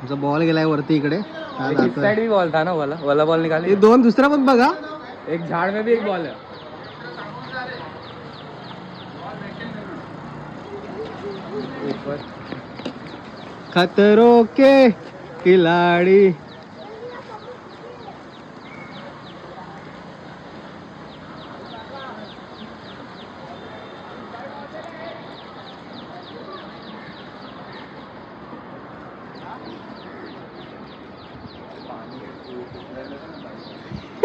तुमचा बॉल गेलाय वरती इकडे. जातोय. साइड भी बॉल था ना वाला वाला बॉल निकाले. हे दोन दुसरा पण बघा. एक झाड़ में भी एक बॉल है. खतरों के खिलाड़ी।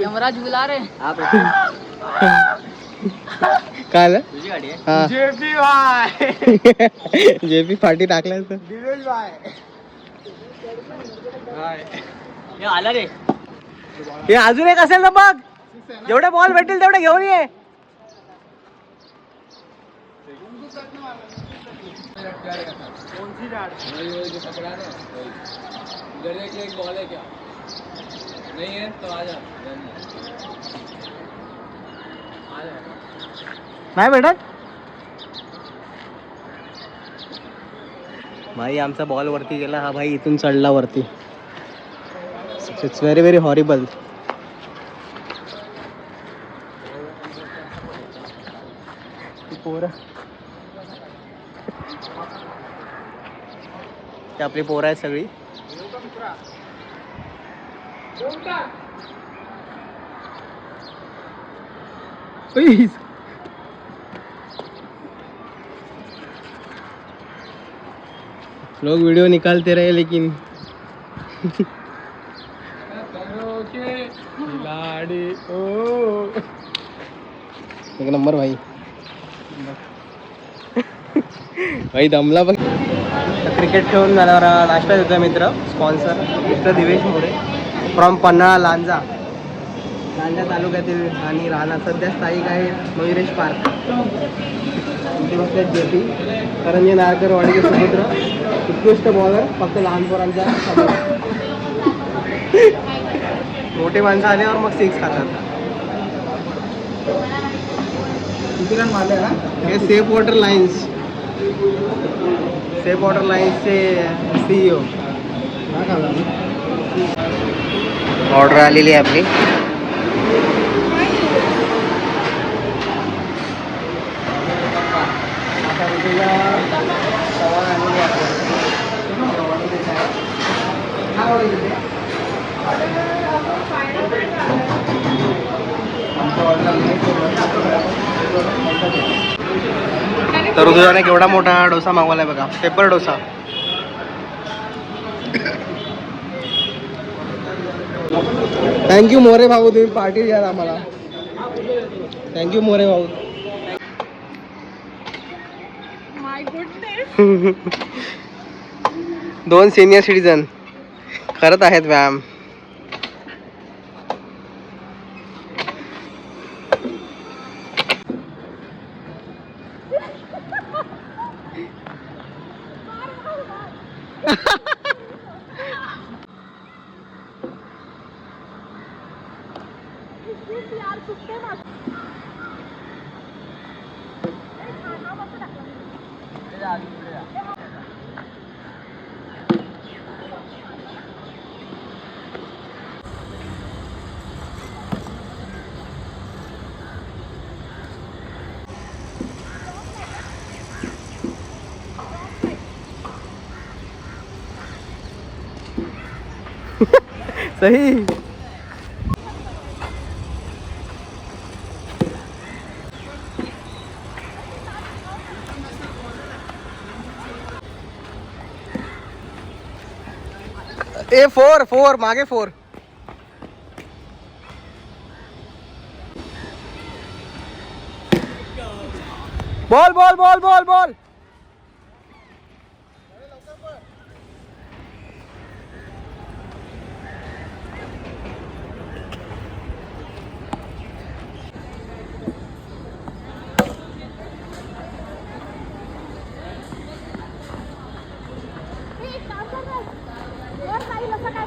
यमराज बुला रहे गाडी आहे हा। जेपी भाई। जेपी फाटी टाकलाय तर दिवेश भाई। आला रे। हे अजून एक असेल ना बघ जेवढे बॉल भेटेल तेवढे घेऊन ये। कौन सी वही इधर देख एक बॉल है क्या? नहीं है तो आ जा। नाही भेटत? भाई आमचा बॉल वरती गेला. हा भाई इथून चढला वरती. इट्स व्हेरी व्हेरी हॉरिबल पोरं. ते आपली पोरं आहेत सगळी. उई. लोग वीडियो निकालते रहे लेकिन। एक नंबर भाई। भाई दमला क्रिकेट नाश्ता देतोय मित्र स्पॉन्सर मित्र दिवेश मोरे. फ्रॉम पन्हाळा लांजा. लांजा तालुक्यातील आणि राहणार सध्या स्थायिक आहे मयुरेश पार्क. ज्योती बसले करंजी नारकर वाडीचे समुद्र उत्कृष्ट बॉलर फक्त लहान पोरांच्या मोठे माणसं आल्यावर मग सिक्स खातात. किती रन मारले ना हे safe water lines safe water लाईन्सचे CEO order आलेली आहे आपली. तर ऋतुजाने केवढा मोठा डोसा मागवलाय बघा. Paper dosa. Thank you More भाऊ तुम्ही पार्टी द्याल आम्हाला थँक्यू मोरे भाऊ दोन सिनियर सिटीजन करत आहेत व्यायाम. सही। ए फोर फोर मागे four. Ball ball ball ball ball. lagi masakan